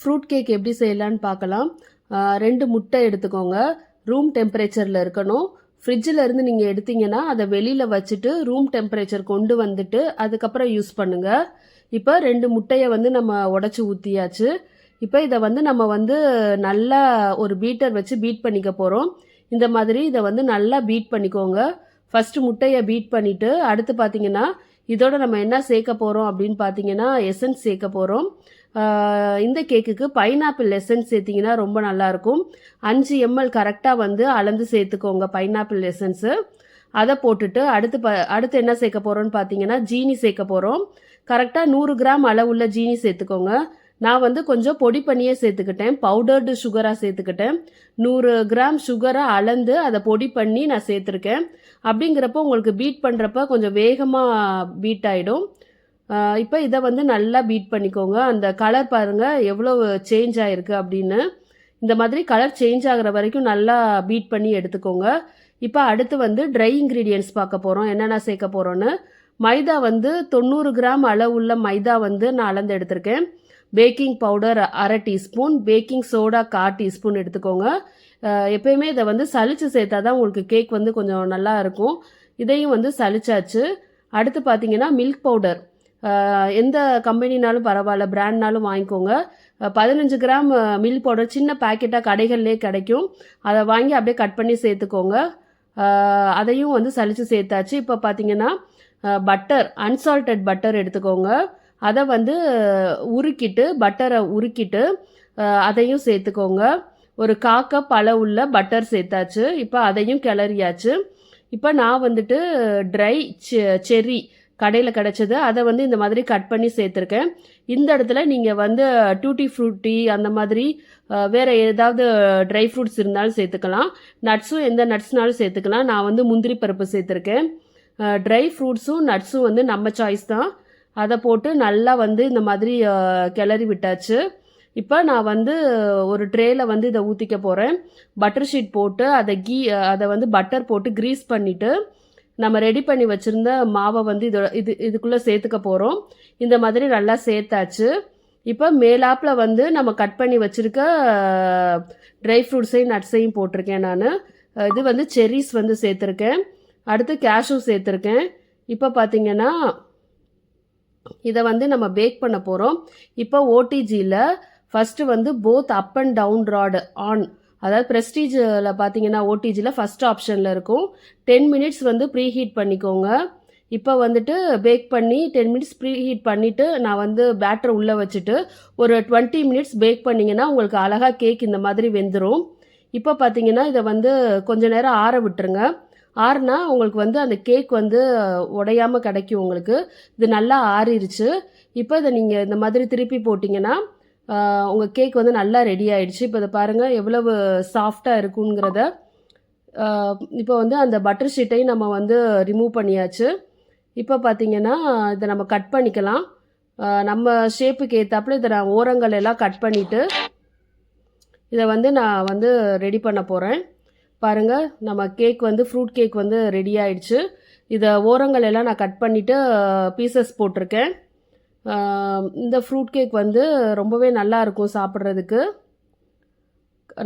Fruit cake எப்படி செய்யலான்னு பார்க்கலாம். ரெண்டு முட்டை எடுத்துக்கோங்க. ரூம் டெம்பரேச்சரில் இருக்கணும். ஃப்ரிட்ஜில் இருந்து நீங்கள் எடுத்தீங்கன்னா அதை வெளியில் வச்சுட்டு ரூம் டெம்பரேச்சர் கொண்டு வந்துட்டு அதுக்கப்புறம் யூஸ் பண்ணுங்கள் இப்போ ரெண்டு முட்டையை வந்து நம்ம உடச்சி ஊற்றியாச்சு இப்போ இதை வந்து நம்ம வந்து நல்லா ஒரு பீட்டர் வச்சு பீட் பண்ணிக்க போகிறோம் இந்த மாதிரி இதை வந்து நல்லா பீட் பண்ணிக்கோங்க. ஃபஸ்ட்டு முட்டையை பீட் பண்ணிவிட்டு அடுத்து பார்த்தீங்கன்னா இதோட நம்ம என்ன சேர்க்க போகிறோம் அப்படின்னு பார்த்தீங்கன்னா எசன்ஸ் சேர்க்க போகிறோம் இந்த கேக்குக்கு பைனாப்பிள் லெசன் சேர்த்திங்கன்னா ரொம்ப நல்லாயிருக்கும். அஞ்சு எம்எல் கரெக்டாக வந்து அளந்து சேர்த்துக்கோங்க பைனாப்பிள் லெசன்ஸு அதை போட்டுட்டு அடுத்து ப அடுத்து என்ன சேர்க்க போகிறோம்னு பார்த்தீங்கன்னா ஜீனி சேர்க்க போகிறோம் கரெக்டாக நூறு கிராம் அளவுள்ள ஜீனி சேர்த்துக்கோங்க. நான் வந்து கொஞ்சம் பொடி பண்ணியே சேர்த்துக்கிட்டேன். பவுடர்டு சுகராக சேர்த்துக்கிட்டேன். நூறு கிராம் சுகரை அளந்து அதை பொடி பண்ணி நான் சேர்த்துருக்கேன். அப்படிங்கிறப்போ உங்களுக்கு பீட் பண்ணுறப்ப கொஞ்சம் வேகமாக பீட் ஆகிடும் இப்போ இதை வந்து நல்லா பீட் பண்ணிக்கோங்க. அந்த கலர் பாருங்கள் எவ்வளோ சேஞ்ச் ஆகிருக்கு அப்படின்னு. இந்த மாதிரி கலர் சேஞ்ச் ஆகிற வரைக்கும் நல்லா பீட் பண்ணி எடுத்துக்கோங்க. இப்போ அடுத்து வந்து ட்ரை இன்க்ரீடியன்ட்ஸ் பார்க்க போகிறோம் என்னென்ன சேர்க்க போகிறோன்னு மைதா வந்து தொண்ணூறு கிராம் அளவுள்ள மைதா வந்து நான் அளந்து எடுத்திருக்கேன். பேக்கிங் பவுடர் அரை டீஸ்பூன் பேக்கிங் சோடா கால் டீஸ்பூன் எடுத்துக்கோங்க. எப்பயுமே இதை வந்து சளிச்சு சேர்த்தா தான் உங்களுக்கு கேக் வந்து கொஞ்சம் நல்லா இருக்கும். இதையும் வந்து சலிச்சாச்சு. அடுத்து பார்த்தீங்கன்னா மில்க் பவுடர் எந்த கம்பெனினாலும் பரவாயில்ல பிராண்ட்னாலும் வாங்கிக்கோங்க. பதினஞ்சு கிராம் மில்க் பவுடர் சின்ன பேக்கெட்டாக கடைகள்லேயே கிடைக்கும். அதை வாங்கி அப்படியே கட் பண்ணி சேர்த்துக்கோங்க. அதையும் வந்து சலித்து சேர்த்தாச்சு. இப்போ பார்த்தீங்கன்னா பட்டர் அன்சால்டட் பட்டர் எடுத்துக்கோங்க. அதை வந்து உருக்கிட்டு பட்டரை உருக்கிட்டு அதையும் சேர்த்துக்கோங்க. ஒரு காக்க பழ உள்ள பட்டர் சேர்த்தாச்சு. இப்போ அதையும் கிளறியாச்சு. இப்போ நான் வந்துட்டு ட்ரை செ செரி கடையில் கிடச்சது. அதை வந்து இந்த மாதிரி கட் பண்ணி சேர்த்துருக்கேன். இந்த இடத்துல நீங்கள் வந்து டூட்டி ஃப்ரூட்டி அந்த மாதிரி வேறு ஏதாவது ட்ரை ஃப்ரூட்ஸ் இருந்தாலும் சேர்த்துக்கலாம். நட்ஸும் எந்த நட்ஸ்னாலும் சேர்த்துக்கலாம். நான் வந்து முந்திரி பருப்பு சேர்த்துருக்கேன். ட்ரை ஃப்ரூட்ஸும் நட்ஸும் வந்து நம்ம சாய்ஸ் தான். அதை போட்டு நல்லா வந்து இந்த மாதிரி கிளறி விட்டாச்சு. இப்போ நான் வந்து ஒரு ட்ரேயில் வந்து இதை ஊற்றிக்க போகிறேன் பட்டர் ஷீட் போட்டு அதை கீ அதை வந்து பட்டர் போட்டு க்ரீஸ் பண்ணிவிட்டு நம்ம ரெடி பண்ணி வச்சுருந்த மாவை வந்து இதோட இது இதுக்குள்ளே சேர்த்துக்க போகிறோம் இந்த மாதிரி நல்லா சேர்த்தாச்சு. இப்போ மேலாப்பில் வந்து நம்ம கட் பண்ணி வச்சுருக்க ட்ரை ஃப்ரூட்ஸையும் நட்ஸையும் போட்டிருக்கேன் நான். இது வந்து செரிஸ் வந்து சேர்த்துருக்கேன். அடுத்து கேஷ்யூ சேர்த்துருக்கேன். இப்போ பார்த்தீங்கன்னா இதை வந்து நம்ம பேக் பண்ண போகிறோம் இப்போ ஓடிஜியில் ஃபஸ்ட்டு வந்து both up and down rod on அதாவது ப்ரெஸ்டீஜில் பார்த்தீங்கன்னா ஓடிஜியில் ஃபஸ்ட் ஆப்ஷனில் இருக்கும். டென் மினிட்ஸ் வந்து ப்ரீ ஹீட் பண்ணிக்கோங்க. இப்போ வந்துட்டு பேக் பண்ணி டென் மினிட்ஸ் ப்ரீ ஹீட் பண்ணிவிட்டு நான் வந்து பேட்டர் உள்ளே வச்சுட்டு ஒரு டுவெண்ட்டி மினிட்ஸ் பேக் பண்ணிங்கன்னா உங்களுக்கு அழகாக கேக் இந்த மாதிரி வெந்துடும் இப்போ பார்த்தீங்கன்னா இதை வந்து கொஞ்ச நேரம் ஆற விட்டுருங்க. ஆறுனா உங்களுக்கு வந்து அந்த கேக் வந்து உடையாமல் கிடைக்கும் உங்களுக்கு. இது நல்லா ஆறிடுச்சு இப்போ இதை நீங்கள் இந்த மாதிரி திருப்பி போட்டிங்கன்னா உங்கள் கேக் வந்து நல்லா ரெடி ஆயிடுச்சு. இப்போ இதை பாருங்கள் எவ்வளவு சாஃப்டாக இருக்குங்கிறத. இப்போ வந்து அந்த பட்டர் ஷீட்டையும் நம்ம வந்து ரிமூவ் பண்ணியாச்சு. இப்போ பார்த்தீங்கன்னா இதை நம்ம கட் பண்ணிக்கலாம். நம்ம ஷேப்புக்கு ஏற்றாப்புல இதை நான் ஓரங்கள் எல்லாம் கட் பண்ணிவிட்டு இதை வந்து நான் வந்து ரெடி பண்ண போகிறேன் பாருங்கள் நம்ம கேக் வந்து ஃப்ரூட் கேக் வந்து ரெடி ஆயிடுச்சு. இதை ஓரங்கள் எல்லாம் நான் கட் பண்ணிவிட்டு பீசஸ் போட்டிருக்கேன். இந்த ஃப்ரூட் கேக் வந்து ரொம்பவே நல்லா இருக்கும் சாப்பிட்றதுக்கு.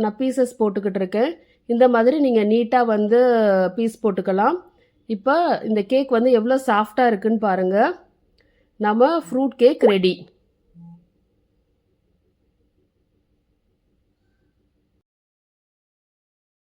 நான் பீசஸ் போட்டுக்கிட்டு இருக்கேன். இந்த மாதிரி நீங்கள் நீட்டாக வந்து பீஸ் போட்டுக்கலாம். இப்போ இந்த கேக் வந்து எவ்வளோ சாஃப்டாக இருக்குன்னு பாருங்கள் நம்ம ஃப்ரூட் கேக் ரெடி